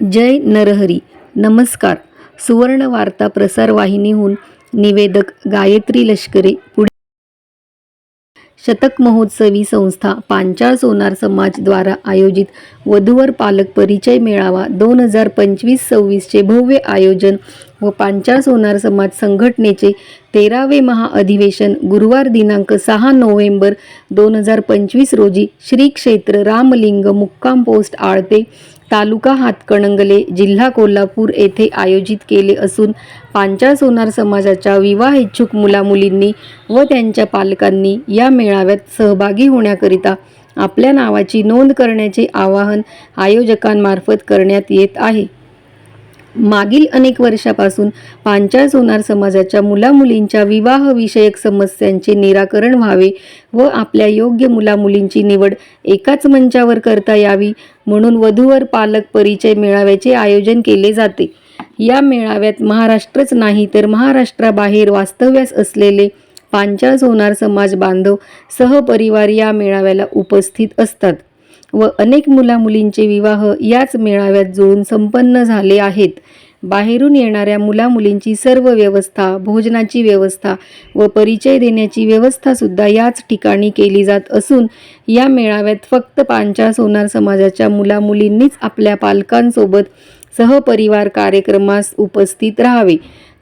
जय नरहरी. नमस्कार. सुवर्ण वार्ता प्रसार वाहिनीहून निवेदक गायत्री लष्करे पुढे. शतक महोत्सवी संस्था पांचाळ सोनार समाजद्वारा आयोजित वधूवर पालक परिचय मेळावा दोन हजार पंचवीस सव्वीसचे भव्य आयोजन व पांचाळ सोनार समाज संघटनेचे तेरावे महाअधिवेशन गुरुवार दिनांक सहा नोव्हेंबर दोन हजार पंचवीस रोजी श्री क्षेत्र रामलिंग मुक्काम पोस्ट आळते तालुका हातकणंगले जिल्हा कोल्हापूर येथे आयोजित केले असून पांचाळ सोनार समाजाच्या विवाह इच्छुक मुलामुलींनी व त्यांच्या पालकांनी या मेळाव्यात सहभागी होण्याकरिता आपल्या नावाची नोंद करण्याचे आवाहन आयोजकांमार्फत करण्यात येत आहे. मागील अनेक वर्षापासून पांचाळ सोनार समाजाच्या मुलामुलींच्या विवाहविषयक समस्यांचे निराकरण व्हावे व आपल्या योग्य मुलामुलींची निवड एकाच मंचावर करता यावी म्हणून वधूवर पालक परिचय मेळाव्याचे आयोजन केले जाते. या मेळाव्यात महाराष्ट्रच नाही तर महाराष्ट्राबाहेर वास्तव्यास असलेले पांचाळ सोनार समाज बांधव सहपरिवार या मेळाव्याला उपस्थित असतात. व अनेक मुलामुलींचे विवाह याच मेळाव्यात जुळून संपन्न झाले आहेत. बाहेरून येणाऱ्या मुलामुलींची सर्व व्यवस्था भोजनाची व्यवस्था व परिचय देण्याची व्यवस्था सुद्धा याच ठिकाणी केली जात असून या मेळाव्यात फक्त पांचाळ सोनार समाजाच्या मुलामुलींनीच आपल्या पालकांसोबत सहपरिवार कार्यक्रमास उपस्थित राहावे.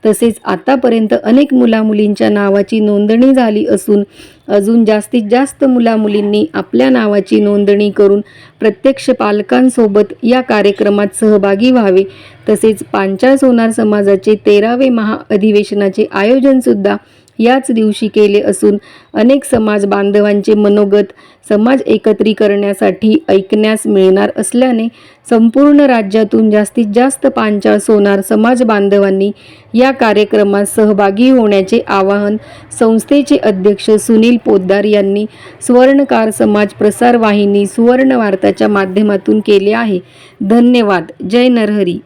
तसेच आतापर्यंत अनेक मुलामुलींच्या नावाची नोंदणी झाली असून अजून जास्तीत जास्त मुलामुलींनी आपल्या नावाची नोंदणी करून प्रत्यक्ष पालकांसोबत या कार्यक्रमात सहभागी व्हावे. तसेच पांचाळ सोनार समाजाचे तेरावे महाअधिवेशनाचे आयोजनसुद्धा याच दिवशी केले असून अनेक समाज बांधवांचे मनोगत समाज एकत्रीकरणासाठी ऐकण्यास मिळणार असल्याने संपूर्ण राज्यातून जास्तीत जास्त पांचाळ सोनार समाज बांधवांनी या कार्यक्रमात सहभागी होण्याचे आवाहन संस्थेचे अध्यक्ष सुनील पोद्दार यांनी सुवर्णकार समाज प्रसार वाहिनी सुवर्ण वार्ताच्या माध्यमातून केले आहे. धन्यवाद. जय नरहरी.